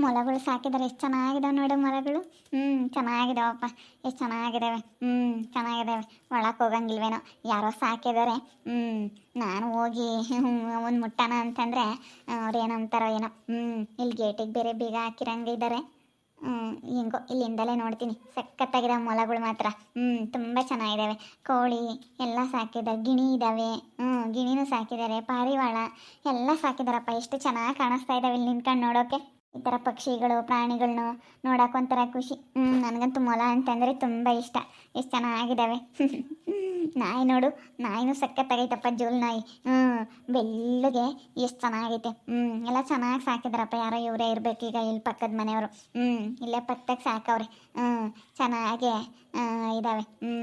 ಮೊಲಗಳು ಸಾಕಿದ್ದಾರೆ. ಎಷ್ಟು ಚೆನ್ನಾಗಿದಾವೆ ನೋಡು ಮೊಲಗಳು ಹ್ಞೂ ಚೆನ್ನಾಗಿದಾವಪ್ಪ. ಎಷ್ಟು ಚೆನ್ನಾಗಿದ್ದಾವೆ ಹ್ಞೂ ಚೆನ್ನಾಗಿದ್ದಾವೆ ಒಳಕ್ಕೆ ಹೋಗಂಗಿಲ್ವೇನೋ. ಯಾರೋ ಸಾಕಿದ್ದಾರೆ. ಹ್ಞೂ ನಾನು ಹೋಗಿ ಒಂದು ಮುಟ್ಟಣ ಅಂತಂದರೆ ಅವ್ರು ಏನಂತಾರೋ ಏನೋ. ಹ್ಞೂ ಇಲ್ಲಿ ಗೇಟಿಗೆ ಬೇರೆ ಬೀಗ ಹಾಕಿರಂಗಿದ್ದಾರೆ ಹ್ಞೂ ಹೆಂಗೋ, ಇಲ್ಲಿಂದಲೇ ನೋಡ್ತೀನಿ. ಸಖತ್ತಾಗಿದೆ ಮೊಲಗಳು ಮಾತ್ರ. ಹ್ಞೂ ತುಂಬ ಚೆನ್ನಾಗಿದ್ದಾವೆ ಕೋಳಿ ಎಲ್ಲ ಸಾಕಿದ್ದಾರೆ. ಗಿಣಿ ಇದ್ದಾವೆ ಹ್ಞೂ ಗಿಣಿನೂ ಸಾಕಿದ್ದಾರೆ. ಪಾರಿವಾಳ ಎಲ್ಲ ಸಾಕಿದಾರಪ್ಪ ಎಷ್ಟು ಚೆನ್ನಾಗಿ ಕಾಣಿಸ್ತಾ ಇದ್ದಾವೆ ಇಲ್ಲಿ ನಿಂತ್ಕೊಂಡು ನೋಡೋಕೆ. ಈ ಥರ ಪಕ್ಷಿಗಳು ಪ್ರಾಣಿಗಳನ್ನು ನೋಡೋಕೆ ಒಂಥರ ಖುಷಿ. ಹ್ಞೂ ನನಗಂತೂ ಮೊಲ ಅಂತಂದರೆ ತುಂಬ ಇಷ್ಟ. ಎಷ್ಟು ಚೆನ್ನಾಗಿದ್ದಾವೆ ನಾಯಿ ನೋಡು, ನಾಯಿನೂ ಸಕ್ಕತ್ತಾಗೈತಪ್ಪ ಜೋಲ್ ನಾಯಿ. ಹ್ಞೂ ಬೆಲ್ಲಗೆ ಎಷ್ಟು ಚೆನ್ನಾಗೈತೆ. ಹ್ಞೂ ಎಲ್ಲ ಚೆನ್ನಾಗಿ ಸಾಕಿದ್ರಪ್ಪ ಯಾರೋ ಇವರೇ ಇರಬೇಕು ಈಗ ಇಲ್ಲಿ ಪಕ್ಕದ ಮನೆಯವರು. ಹ್ಞೂ ಇಲ್ಲೇ ಪಕ್ಕಕ್ಕೆ ಸಾಕವ್ರೆ. ಹ್ಞೂ ಚೆನ್ನಾಗೆ ಇದ್ದಾವೆ ಹ್ಞೂ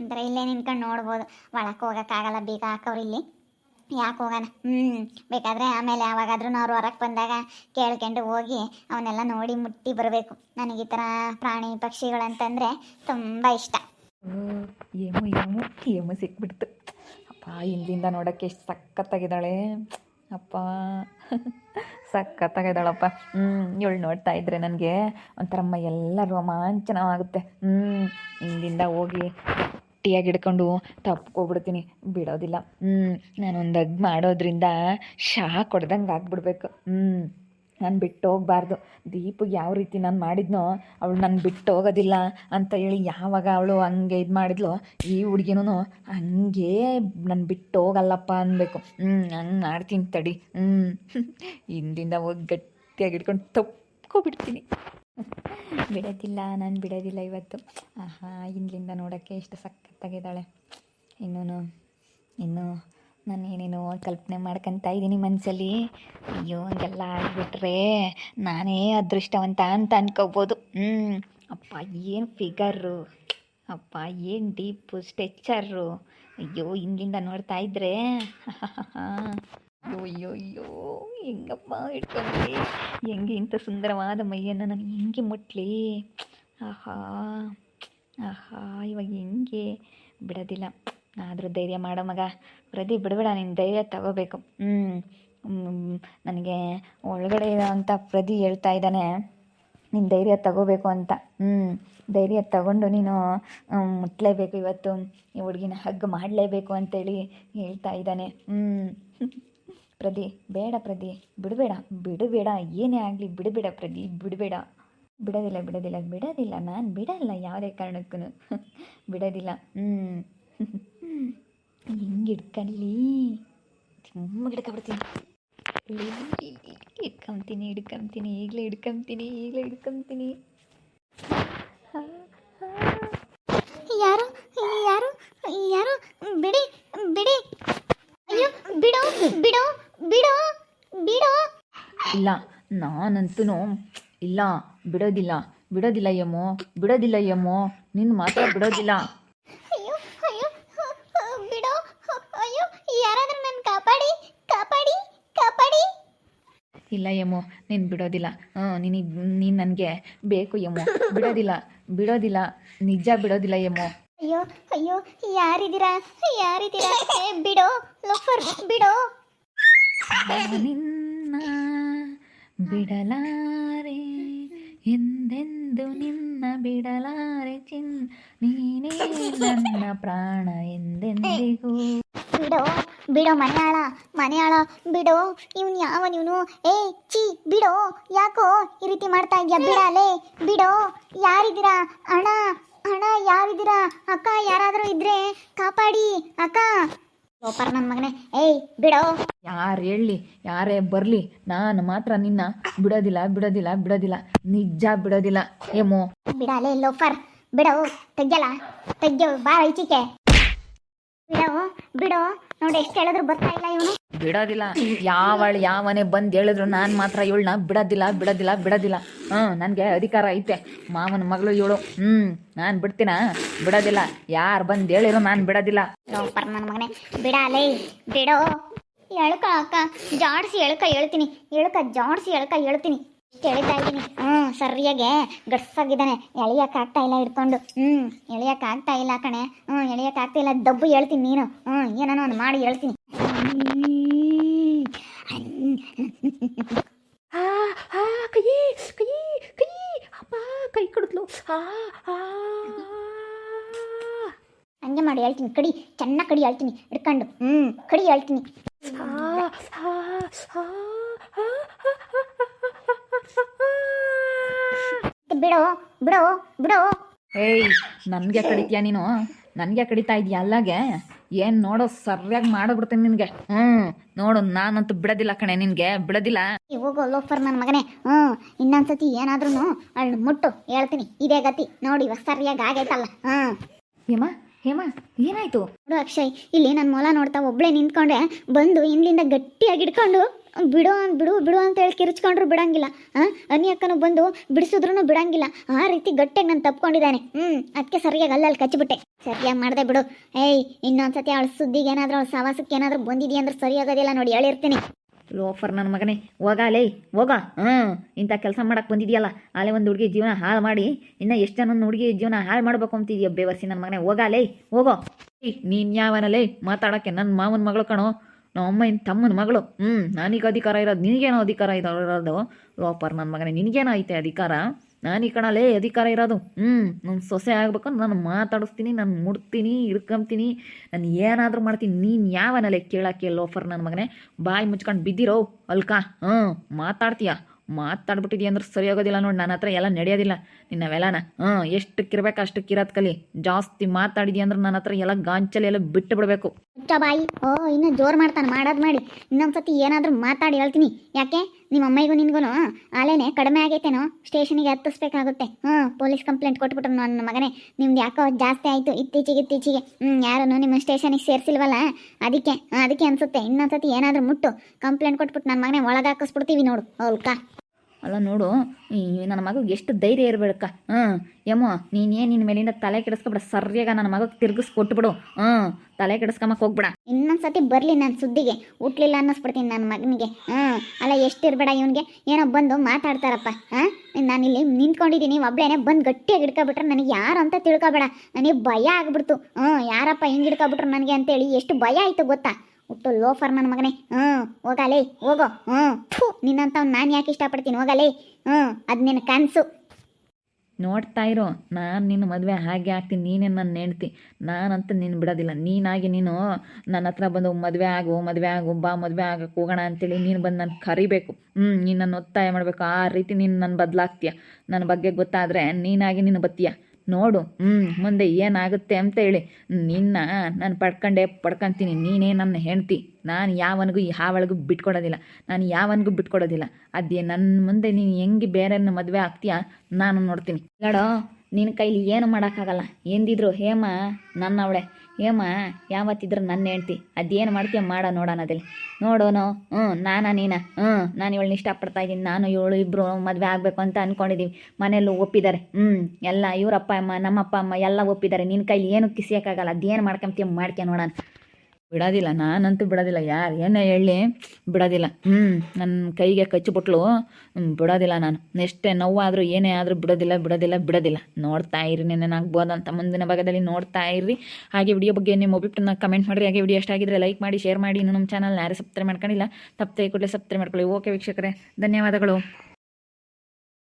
ಅಂದರೆ ಇಲ್ಲೇ ನಿಂತ್ಕೊಂಡು ನೋಡ್ಬೋದು. ಒಳಕ್ಕೆ ಹೋಗೋಕ್ಕಾಗಲ್ಲ, ಬೀಗ ಹಾಕವ್ರು ಇಲ್ಲಿ. ಯಾಕೆ ಹೋಗೋಣ ಹ್ಞೂ ಬೇಕಾದರೆ ಆಮೇಲೆ ಯಾವಾಗಾದ್ರೂ ಅವ್ರು ಹೊರಗೆ ಬಂದಾಗ ಕೇಳ್ಕೊಂಡು ಹೋಗಿ ಅವನ್ನೆಲ್ಲ ನೋಡಿ ಮುಟ್ಟಿ ಬರಬೇಕು. ನನಗೆ ಈ ಥರ ಪ್ರಾಣಿ ಪಕ್ಷಿಗಳಂತಂದರೆ ತುಂಬ ಇಷ್ಟ. ಏಮು ಏಮು ಏಮು ಸಿಕ್ಬಿಡ್ತು. ಅಪ್ಪ, ಹಿಂದಿಂದ ನೋಡೋಕ್ಕೆ ಎಷ್ಟು ಸಖತ್ತಾಗಿದ್ದಾಳೆ. ಅಪ್ಪ, ಸಖತ್ತಾಗಿದ್ದಾಳಪ್ಪ. ಹ್ಞೂ ಇವಳು ನೋಡ್ತಾ ಇದ್ರೆ ನನಗೆ ಒಂಥರಮ್ಮ ಎಲ್ಲ ರೋಮಾಂಚನವಾಗುತ್ತೆ. ಹ್ಞೂ ಇಲ್ಲಿಂದ ಹೋಗಿ ಗಟ್ಟಿಯಾಗಿ ಹಿಡ್ಕೊಂಡು ತಪ್ಕೊಬಿಡ್ತೀನಿ. ಬಿಡೋದಿಲ್ಲ. ಹ್ಞೂ ನಾನೊಂದು ಅಗ್ ಮಾಡೋದ್ರಿಂದ ಶಾಕ್ ಹೊಡೆದಂಗೆ ಆಗ್ಬಿಡ್ಬೇಕು. ಹ್ಞೂ ನಾನು ಬಿಟ್ಟು ಹೋಗಬಾರ್ದು ದೀಪಿಗೆ ಯಾವ ರೀತಿ ನಾನು ಮಾಡಿದ್ನೋ ಅವಳು ನಾನು ಬಿಟ್ಟು ಹೋಗೋದಿಲ್ಲ ಅಂತ ಹೇಳಿ ಯಾವಾಗ ಅವಳು ಹಂಗೆ ಇದು ಮಾಡಿದ್ಲು ಈ ಹುಡುಗಿನೂ ಹಂಗೆ ನಾನು ಬಿಟ್ಟು ಹೋಗಲ್ಲಪ್ಪ ಅನ್ಬೇಕು. ಹ್ಞೂ ಹಂಗೆ ಮಾಡ್ತೀನಿ ತಡಿ. ಹ್ಞೂ ಹಿಂದಿಂದ ಹೋಗಿ ಗಟ್ಟಿಯಾಗಿ ಹಿಡ್ಕೊಂಡು ತಪ್ಕೊಬಿಡ್ತೀನಿ. ಬಿಡೋದಿಲ್ಲ, ನಾನು ಬಿಡೋದಿಲ್ಲ ಇವತ್ತು. ಆಹಾ ಹಿಂದ್ಲಿಂದ ನೋಡೋಕ್ಕೆ ಎಷ್ಟು ಸಖತ್ತಾಗಿದ್ದಾಳೆ. ಇನ್ನೂ ಇನ್ನು ನಾನು ಏನೇನೋ ಕಲ್ಪನೆ ಮಾಡ್ಕೊತಾ ಇದ್ದೀನಿ ಮನಸ್ಸಲ್ಲಿ ಅಯ್ಯೋ, ಹಂಗೆಲ್ಲ ಆಗಿಬಿಟ್ರೆ ನಾನೇ ಅದೃಷ್ಟವಂತ ಅಂತ ಅನ್ಕೋಬೋದು. ಹ್ಞೂ ಅಪ್ಪ, ಏನು ಫಿಗರು ಅಪ್ಪ, ಏನು ಡೀಪು ಸ್ಟೆಚ್ಚರು ಅಯ್ಯೋ ಹಿಂದಿಂದ ನೋಡ್ತಾ ಇದ್ರೆ ಅಯ್ಯೋ ಅಯ್ಯೋ, ಹೆಂಗಪ್ಪ ಇಟ್ಕೊಂಡ್ರಿ ಹೆಂಗೆ ಇಂಥ ಸುಂದರವಾದ ಮೈಯನ್ನು ನಾನು ಹೆಂಗೆ ಮುಟ್ಲಿ? ಆಹಾ ಆಹಾ, ಇವಾಗ ಹೆಂಗೆ? ಬಿಡೋದಿಲ್ಲ. ಆದರೂ ಧೈರ್ಯ ಮಾಡೋ ಮಗ. ಪ್ರದೀಪ್, ಬಿಡಬೇಡ, ನೀನು ಧೈರ್ಯ ತಗೋಬೇಕು. ಹ್ಞೂ ನನಗೆ ಒಳಗಡೆ ಅಂತ ಪ್ರದಿ ಹೇಳ್ತಾ ಇದ್ದಾನೆ. ನೀನು ಧೈರ್ಯ ತಗೋಬೇಕು ಅಂತ. ಹ್ಞೂ ಧೈರ್ಯ ತಗೊಂಡು ನೀನು ಮುಟ್ಲೇಬೇಕು ಇವತ್ತು. ಈ ಹುಡುಗಿನ ಹಗ್ ಮಾಡಲೇಬೇಕು ಅಂತೇಳಿ ಹೇಳ್ತಾ ಇದ್ದಾನೆ. ಹ್ಞೂ ಪ್ರದಿ ಬೇಡ ಪ್ರದಿ ಬಿಡಬೇಡ ಬಿಡಬೇಡ, ಏನೇ ಆಗಲಿ ಬಿಡಬೇಡ ಪ್ರದಿ ಬಿಡಬೇಡ. ಬಿಡೋದಿಲ್ಲ ಬಿಡೋದಿಲ್ಲ ಬಿಡೋದಿಲ್ಲ, ನಾನು ಬಿಡಲ್ಲ ಯಾವುದೇ ಕಾರಣಕ್ಕೂ ಬಿಡೋದಿಲ್ಲ ಹ್ಞೂ ಹೆಂಗೆ ಹಿಡ್ಕಲ್ಲಿ ತುಂಬ ಹಿಡ್ಕೊಬಿಡ್ತೀನಿ ಹಿಡ್ಕೊಂತೀನಿ ಹಿಡ್ಕೊಂತೀನಿ ಈಗಲೇ ಹಿಡ್ಕೊಂತೀನಿ ಈಗಲೇ ಹಿಡ್ಕೊಂತೀನಿ ಯಾರು ಯಾರು ಯಾರು, ಬಿಡಿ ಬಿಡಿ. ಅಯ್ಯೋ, ಬಿಡು ಬಿಡು. ಬಿಡು ಬಿಡು. ಇಲ್ಲ ನಾನಂತೂ ಇಲ್ಲ ಬಿಡೋದಿಲ್ಲ ಬಿಡೋದಿಲ್ಲ ಯಮ್ಮೋ ಬಿಡೋದಿಲ್ಲ ಯಮ್ಮೋ ನಿನ್ನ ಮಾತ್ರ ಬಿಡೋದಿಲ್ಲ. ಅಯ್ಯೋ ಅಯ್ಯೋ ಬಿಡು. ಅಯ್ಯೋ ಯಾರಾದ್ರೂ ನನ್ನ ಕಾಪಾಡಿ ಕಾಪಾಡಿ ಕಾಪಾಡಿ. ಇಲ್ಲ ಯಮ್ಮೋ ನೀನು ಬಿಡೋದಿಲ್ಲ. ಹ್ಞೂ ನಿನಗೆ ನೀನು ನನಗೆ ಬೇಕು ಯಮ್ಮೋ ಬಿಡೋದಿಲ್ಲ ಬಿಡೋದಿಲ್ಲ ನಿಜ ಬಿಡೋದಿಲ್ಲ ಯಮ್ಮೋ. ಅಯ್ಯೋ ಅಯ್ಯೋ ಯಾರಿದ್ದೀರಾ? ಯಾರಿದ್ದೀರಾ? ಏ, ಬಿಡು ಲೋಫರ್ ಬಿಡು. ನಿನ್ನ ಬಿಡಲಾರೆ, ಎಂದೆಂದು ನಿನ್ನ ಬಿಡಲಾರೆ ಚಿನ್, ನೀನೇ ನನ್ನ ಪ್ರಾಣ ಎಂದೆಂದಿಗೂ. ಬಿಡೋ ಬಿಡೋ ಮನೆಯಾಳ ಮನೆಯಾಳ, ಬಿಡು, ಇವ್ನು ಇವನು? ಏ ಚಿ ಬಿಡೋ, ಯಾಕೋ ಈ ರೀತಿ ಮಾಡ್ತಾ ಇದ್ಯಾ? ಬಿಡಾಲೆ, ಬಿಡೋ, ಯಾರಿದ್ದೀರಾ? ಅಣ್ಣ ಅಣ್ಣ ಯಾರಿದ್ದೀರಾ? ಅಕ್ಕ ಯಾರಾದರೂ ಇದ್ರೆ ಕಾಪಾಡಿ, ಅಕ್ಕ. ಸೂಪರ್ ನನ್ನ ಮಗನೇ. ಏಯ್ ಬಿಡೋ. ಯಾರು ಹೇಳಲಿ ಯಾರೇ ಬರಲಿ ನಾನು ಮಾತ್ರ ನಿನ್ನ ಬಿಡೋದಿಲ್ಲ ಬಿಡೋದಿಲ್ಲ ಬಿಡೋದಿಲ್ಲ ನಿಜ ಬಿಡೋದಿಲ್ಲ. ಏಮೋ. ಬಿಡಲೇ ಲೋಫರ್. ಬಿಡೋ ತೆಗ್ಯಲ್ಲ ತೆಗ್ಯೋ ಬಾ ಈಚಿಕೆ ಬಿಡು. ನೋಡಿ ಎಷ್ಟು ಹೇಳಿದ್ರು ಬರ್ತಾ ಇಲ್ಲ ಇವನು. ಬಿಡೋದಿಲ್ಲ. ಯಾವಳು ಯಾವನೇ ಬಂದು ಹೇಳಿದ್ರು ನಾನು ಮಾತ್ರ ಇವಳನ್ನ ಬಿಡೋದಿಲ್ಲ ಬಿಡೋದಿಲ್ಲ ಬಿಡೋದಿಲ್ಲ. ಹ್ಞೂ ನನಗೆ ಅಧಿಕಾರ ಐತೆ. ಮಾವನ ಮಗಳು ಇವಳು. ಹ್ಮ್ ನಾನು ಬಿಡ್ತೀನ? ಬಿಡೋದಿಲ್ಲ. ಯಾರ್ ಬಂದು ಹೇಳಿರು ನಾನು ಬಿಡೋದಿಲ್ಲ. ನನ್ನ ಮಗನೇ ಬಿಡಲೇ ಬಿಡೋ. ಎಳ್ಕ ಅಕ್ಕ ಜಾಡ್ಸಿ ಎಳ್ಕ ಹೇಳ್ತೀನಿ. ಎಳ್ಕ ಜಾಡ್ಸಿ ಎಳ್ಕ ಹೇಳ್ತೀನಿ. ಕೇಳಿದ್ದಾಗಿನಿ. ಹ್ಞೂ ಸರಿಯಾಗೆ ಗಡ್ಸಾಗಿದ್ದಾನೆ ಎಳಿಯೋಕ್ಕಾಗ್ತಾ ಇಲ್ಲ ಹಿಡ್ಕೊಂಡು. ಹ್ಞೂ ಎಳಿಯೋಕ್ಕಾಗ್ತಾ ಇಲ್ಲ ಕಣೆ. ಹ್ಞೂ ಎಳಿಯೋಕ್ಕಾಗ್ತಾ ಇಲ್ಲ. ದಬ್ಬು ಹೇಳ್ತೀನಿ ನೀನು. ಹ್ಞೂ ಏನೋ ಒಂದು ಮಾಡಿ ಹೇಳ್ತೀನಿ. ಕೈ ಕೈ ಕೈ. ಅಪ್ಪ ಕೈ ಕಡಿದ್ಲು. ಆ ಹಂಗೆ ಮಾಡಿ ಹೇಳ್ತೀನಿ. ಕಡಿ ಚೆನ್ನಾಗಿ ಕಡಿ ಹೇಳ್ತೀನಿ. ಹಿಡ್ಕೊಂಡು. ಹ್ಞೂ ಕಡಿ ಹೇಳ್ತೀನಿ. ಹಾ ಹಾ ಹಾ ಹಾ ಬಿಡೋ ಬಿಡು ಬಿಡು. ಏಯ್ ನನ್ಗೆ ಕಡಿತೀಯ ನೀನು? ನನಗೆ ಕಡಿತಾ ಇದೀಯ ಅಲ್ಲಾಗೆ? ಏನು ನೋಡೋ ಸರಿಯಾಗಿ ಮಾಡಿಬಿಡ್ತೀನಿ ನಿನಗೆ. ಹ್ಮ್ ನೋಡು ನಾನಂತೂ ಬಿಡೋದಿಲ್ಲ ಕಣೆ ನಿನಗೆ ಬಿಡೋದಿಲ್ಲ. ಏ, ಹೋಗೋ ಲೋಫರ್ ನನ್ನ ಮಗನೇ. ಹ್ಮ್ ಇನ್ನೊಂದ್ಸತಿ ಏನಾದ್ರೂ ಅಲ್ಲಿ ಮುಟ್ಟು ಹೇಳ್ತೀನಿ. ಇದೇ ಗತಿ. ನೋಡಿ ಇವಾಗ ಸರಿಯಾಗಿ ಆಗೈತಲ್ಲ. ಹ್ಮ್. ಹೇಮ ಹೇಮ, ಏನಾಯ್ತು? ನೋಡು ಅಕ್ಷಯ್, ಇಲ್ಲಿ ನನ್ನ ಮೊಲ ನೋಡ್ತಾ ಒಬ್ಳೆ ನಿಂತ್ಕೊಂಡೆ ಬಂದು ಹಿಂದಿಂದ ಗಟ್ಟಿಯಾಗಿ ಹಿಡ್ಕೊಂಡು, ಬಿಡು ಬಿಡು ಬಿಡು ಅಂತ ಹೇಳಿ ಕಿರ್ಚ್ಕೊಂಡ್ರು ಬಿಡಂಗಿಲ್ಲ. ಹಾಂ ಅನಿ ಅಕ್ಕನು ಬಂದು ಬಿಡಿಸಿದ್ರು ಬಿಡಂಗಿಲ್ಲ. ಆ ರೀತಿ ಗಟ್ಟಿಯಾಗಿ ನಾನು ತಪ್ಕೊಂಡಿದ್ದಾನೆ. ಹ್ಮ್ ಅದಕ್ಕೆ ಸರಿಯಾಗಿ ಅಲ್ಲಲ್ಲಿ ಕಚ್ಚಿಬಿಟ್ಟೆ ಸರಿಯಾಗಿ ಮಾಡ್ದೆ ಬಿಡು. ಏಯ್, ಇನ್ನೊಂದ್ಸತಿ ಅವಳ ಸುದ್ದಿಗೆ ಏನಾದರೂ ಅವಳ ಸವಾಸಕ್ಕೆ ಏನಾದರೂ ಬಂದಿದೆಯಾ ಅಂದ್ರೆ ಸರಿಯಾಗೋದಿಲ್ಲ ನೋಡಿ, ಹೇಳಿರ್ತೀನಿ. ಲೋಫರ್ ನನ್ನ ಮಗನೇ ಹೋಗಾಲೇ ಹೋಗ. ಹ್ಞೂ ಇಂಥ ಕೆಲಸ ಮಾಡಕ್ಕೆ ಬಂದಿದೆಯಲ್ಲ ಅಲ್ಲೇ ಒಂದು ಹುಡುಗಿ ಜೀವನ ಹಾಳು ಮಾಡಿ ಇನ್ನು ಎಷ್ಟು ಜನ ಹುಡುಗಿ ಜೀವನ ಹಾಳು ಮಾಡ್ಬೇಕು ಅಂತಿದ್ಯಾ ಬೇವರ್ಸಿ ನನ್ನ ಮಗನೇ ಹೋಗಾಲೇ ಹೋಗೋ. ನೀನು ಯಾವನಲೇ ಮಾತಾಡೋಕ್ಕೆ ನನ್ನ ಮಾವನ ಮಗಳು ಕಣೋ ನಮ್ಮ ಅಮ್ಮನ ತಮ್ಮನ ಮಗಳು. ಹ್ಞೂ ನನಗೆ ಅಧಿಕಾರ ಇರೋದು ನಿನಗೇನೋ ಅಧಿಕಾರ ಇರೋದು. ಲೋಫರ್ ನನ್ನ ಮಗನೇ ನಿನಗೇನೋ ಐತೆ ಅಧಿಕಾರ? ನಾನು ಈ ಕಣಲೇ ಅಧಿಕಾರ ಇರೋದು. ಹ್ಞೂ ನನ್ನ ಸೊಸೆ ಆಗಬೇಕು, ನಾನು ಮಾತಾಡಿಸ್ತೀನಿ, ನಾನು ಮುಡ್ತೀನಿ ಹಿಡ್ಕೊಂತೀನಿ ನಾನು ಏನಾದರೂ ಮಾಡ್ತೀನಿ, ನೀನು ಯಾವನಲ್ಲೇ ಕೇಳಕ್ಕೆ ಲೋಫರ್ ನನ್ನ ಮಗನೇ? ಬಾಯಿ ಮುಚ್ಕೊಂಡು ಬಿದ್ದಿರೋ, ಅಲ್ಕಾ? ಹ್ಞೂ ಮಾತಾಡ್ತೀಯಾ? ಮಾತಾಡ್ಬಿಟ್ಟಿದ್ಯಾ ಅಂದ್ರೆ ಸರಿ ಆಗೋದಿಲ್ಲ ನೋಡಿ ನನ್ನ ಹತ್ರ ಎಲ್ಲ ನಡೆಯೋದಿಲ್ಲ. ನಿನ್ನವೆಲ್ಲನ ಹ್ಞೂ ಎಷ್ಟಕ್ಕಿರ್ಬೇಕು ಅಷ್ಟಕ್ಕಿರತ್ ಕಲಿ. ಜಾಸ್ತಿ ಮಾತಾಡಿದ್ಯ ಅಂದ್ರೆ ನನ್ನ ಹತ್ರ ಎಲ್ಲ ಗಾಂಚಲಿ ಎಲ್ಲ ಬಿಟ್ಟು ಬಿಡಬೇಕು. ಬಾಯಿ. ಓ ಇನ್ನು ಜೋರು ಮಾಡ್ತಾನೆ. ಮಾಡೋದು ಮಾಡಿ. ಇನ್ನೊಂದ್ಸತಿ ಏನಾದರೂ ಮಾತಾಡಿ ಹೇಳ್ತೀನಿ. ಯಾಕೆ? ನಿಮ್ಮ ಅಮ್ಮಿಗೂ ನಿನ್ಗೂ ಅಲ್ಲೇನೆ ಕಡಿಮೆ ಆಗೈತೇನೋ? ಸ್ಟೇಷನಿಗೆ ಹತ್ತಿಸ್ಬೇಕಾಗುತ್ತೆ. ಹ್ಞೂ ಪೊಲೀಸ್ ಕಂಪ್ಲೇಂಟ್ ಕೊಟ್ಬಿಟ್ರು ನನ್ನ ಮಗನೇ. ನಿಮ್ದು ಯಾಕೋ ಜಾಸ್ತಿ ಆಯಿತು ಇತ್ತೀಚೆಗೆ ಇತ್ತೀಚೆಗೆ. ಹ್ಞೂ ಯಾರನ್ನು ನಿಮ್ಮ ಸ್ಟೇಷನಿಗೆ ಸೇರಿಸಿಲ್ವಲ್ಲ? ಅದಕ್ಕೆ ಹಾ, ಅದಕ್ಕೆ ಅನ್ಸುತ್ತೆ. ಇನ್ನೊಂದ್ಸತಿ ಏನಾದರೂ ಮುಟ್ಟು. ಕಂಪ್ಲೇಂಟ್ ಕೊಟ್ಬಿಟ್ಟು ನನ್ನ ಮಗನೇ ಒಳಗೆ ಹಾಕಿಸ್ಬಿಡ್ತೀವಿ ನೋಡು ಅವ್ಲ್ಕ ಅಲ್ಲ ನೋಡು ನನ್ನ ಮಗಗೆ ಎಷ್ಟು ಧೈರ್ಯ ಇರಬೇಡಕ್ಕ. ಹ್ಞೂ ಯಮ್ಮ, ನೀನೇ ನಿನ್ನ ಮೇಲಿಂದ ತಲೆ ಕೆಡಿಸ್ಕೊಬಿಡ, ಸರ್ಯಾಗ ನನ್ನ ಮಗಕ್ಕೆ ತಿರ್ಗಿಸ್ ಕೊಟ್ಬಿಡು. ಹ್ಞೂ ತಲೆ ಕೆಡಿಸ್ಕೊಂಬಕ್ಕೆ ಹೋಗ್ಬೇಡ. ಇನ್ನೊಂದ್ಸತಿ ಬರಲಿ ನನ್ನ ಸುದ್ದಿಗೆ. ಹುಟ್ಲಿಲ್ಲ ಅನ್ನಿಸ್ಬಿಡ್ತೀನಿ ನನ್ನ ಮಗನಿಗೆ. ಹ್ಞೂ ಅಲ್ಲ ಎಷ್ಟಿರ್ಬೇಡ ಇವನಿಗೆ. ಏನೋ ಬಂದು ಮಾತಾಡ್ತಾರಪ್ಪ. ಹಾಂ ನಾನಿಲ್ಲಿ ನಿಂತ್ಕೊಂಡಿದ್ದೀನಿ ಒಬ್ಬಳೇನೆ ಬಂದು ಗಟ್ಟಿಯಾಗಿ ಹಿಡ್ಕೊಬಿಟ್ರೆ ನನಗೆ ಯಾರು ಅಂತ ತಿಳ್ಕೊಬೇಡ. ನನಗೆ ಭಯ ಆಗ್ಬಿಡ್ತು. ಹ್ಞೂ ಯಾರಪ್ಪ ಹಿಂಗೆ ಹಿಡ್ಕೊಬಿಟ್ರು ನನಗೆ ಅಂತೇಳಿ, ಎಷ್ಟು ಭಯ ಆಯಿತು ಗೊತ್ತಾ? ಹುಟ್ಟು ಲೋಫರ್ ನನ್ನ ಮಗನೇ. ಹ್ಞೂ ಹೋಗಲೇ, ಹೋಗೋ. ಹ್ಞೂ ಥೂ ನಿನ್ನಂಥವ್ ನಾನು ಯಾಕೆ ಇಷ್ಟಪಡ್ತೀನಿ? ಹೋಗಲೇ. ಹ್ಞೂ ಅದು ನಿನ್ನ ಕನಸು. ನೋಡ್ತಾ ಇರೋ, ನಾನು ನಿನ್ನ ಮದುವೆ ಹಾಗೆ ಆಗ್ತೀನಿ, ನೀನೇ ನನ್ನ ಹೆಂಡ್ತಿ. ನಾನಂತ ನೀನು ಬಿಡೋದಿಲ್ಲ. ನೀನಾಗಿ ನೀನು ನನ್ನ ಹತ್ರ ಬಂದು ಮದುವೆ ಆಗು ಮದುವೆ ಆಗು, ಬಾ, ಮದುವೆ ಆಗಕ್ಕೆ ಹೋಗೋಣ ಅಂತೇಳಿ ನೀನು ಬಂದು ನಾನು ಕರಿಬೇಕು. ಹ್ಞೂ ನೀನು ನನ್ನ ಒತ್ತಾಯ ಮಾಡಬೇಕು. ಆ ರೀತಿ ನೀನು ನನ್ನ ಬದಲಾಗ್ತೀಯ? ನನ್ನ ಬಗ್ಗೆ ಗೊತ್ತಾದರೆ ನೀನಾಗಿ ನೀನು ಬತ್ತೀಯ? ನೋಡು. ಹ್ಞೂ ಮುಂದೆ ಏನಾಗುತ್ತೆ ಅಂತ ಹೇಳಿ. ನಿನ್ನ ನಾನು ಪಡ್ಕೊಂಡೆ ಪಡ್ಕೊಂತೀನಿ. ನೀನೇ ನನ್ನ ಹೆಂಡ್ತಿ. ನಾನು ಯಾವನಿಗೂ ಯಾವಳಿಗೂ ಬಿಟ್ಕೊಡೋದಿಲ್ಲ. ನಾನು ಯಾವನಿಗೂ ಬಿಟ್ಕೊಡೋದಿಲ್ಲ. ಅದೇ ನನ್ನ ಮುಂದೆ ನೀನು ಹೆಂಗೆ ಬೇರೆಯನ್ನ ಮದುವೆ ಆಗ್ತೀಯಾ? ನಾನು ನೋಡ್ತೀನಿ. ನೋಡೋ ನಿನ್ನ ಕೈಲಿ ಏನು ಮಾಡೋಕ್ಕಾಗಲ್ಲ. ಎಂದಿದ್ರು ಹೇಮ ನನ್ನ ಅವಳೆ ಯಾವತ್ತಿದ್ರೆ ನನ್ನ ಹೆಂಡ್ತಿ, ಅದೇನು ಮಾಡ್ತೀಯ ಮಾಡ ನೋಡೋಣ ಅದಲ್ಲಿ ನೋಡೋನು? ಹ್ಞೂ ನಾನಾ ನೀನ? ಹ್ಞೂ ನಾನು ಇವಳನ್ನ ಇಷ್ಟಪಡ್ತಾ ಇದ್ದೀನಿ, ನಾನು ಇವಳು ಇಬ್ಬರು ಮದುವೆ ಆಗಬೇಕು ಅಂತ ಅಂದ್ಕೊಂಡಿದ್ದೀವಿ ಮನೆಯಲ್ಲೂ ಒಪ್ಪಿದ್ದಾರೆ. ಹ್ಞೂ ಎಲ್ಲ ಇವರಪ್ಪ ಅಮ್ಮ, ನಮ್ಮಪ್ಪ ಅಮ್ಮ ಎಲ್ಲ ಒಪ್ಪಿದ್ದಾರೆ. ನಿನ್ನ ಕೈಲಿ ಏನು ಕಿಸಿಯೋಕ್ಕಾಗಲ್ಲ, ಅದೇನು ಮಾಡ್ಕೊಂತೀಯ ಮಾಡ್ಕೆ ನೋಡೋಣ. ಬಿಡೋದಿಲ್ಲ, ನಾನಂತೂ ಬಿಡೋದಿಲ್ಲ, ಯಾರು ಏನೇ ಹೇಳಿ ಬಿಡೋದಿಲ್ಲ. ಹ್ಞೂ ನನ್ನ ಕೈಗೆ ಕಚ್ಚಿಬಿಟ್ಲು ಬಿಡೋದಿಲ್ಲ ನಾನು. ಎಷ್ಟೇ ನೋವಾದರೂ ಏನೇ ಆದರೂ ಬಿಡೋದಿಲ್ಲ ಬಿಡೋದಿಲ್ಲ ಬಿಡೋದಿಲ್ಲ. ನೋಡ್ತಾ ಇರಿ ನೆನಾಗ್ಬೋದಂತ ಮುಂದಿನ ಭಾಗದಲ್ಲಿ ನೋಡ್ತಾ ಇರಿ. ಹಾಗೆ ವಿಡಿಯೋ ಬಗ್ಗೆ ನಿಮ್ಮ ಒಬ್ಬಿಟ್ಟನ್ನ ಕಮೆಂಟ್ ಮಾಡಿರಿ. ಹಾಗೆ ವಿಡಿಯೋ ಎಷ್ಟಾಗಿದ್ರೆ ಲೈಕ್ ಮಾಡಿ ಶೇರ್ ಮಾಡಿ. ಇನ್ನು ನಮ್ಮ ಚಾನಲ್ ಯಾರು ಸಬ್ಸ್ಕ್ರೈಬ್ ಮಾಡ್ಕೊಂಡಿಲ್ಲ, ತಪ್ಪದೆ ಕೂಡಲೇ ಸಬ್ಸ್ಕ್ರೈಬ್ ಮಾಡ್ಕೊಳ್ಳಿ. ಓಕೆ ವೀಕ್ಷಕರೇ, ಧನ್ಯವಾದಗಳು.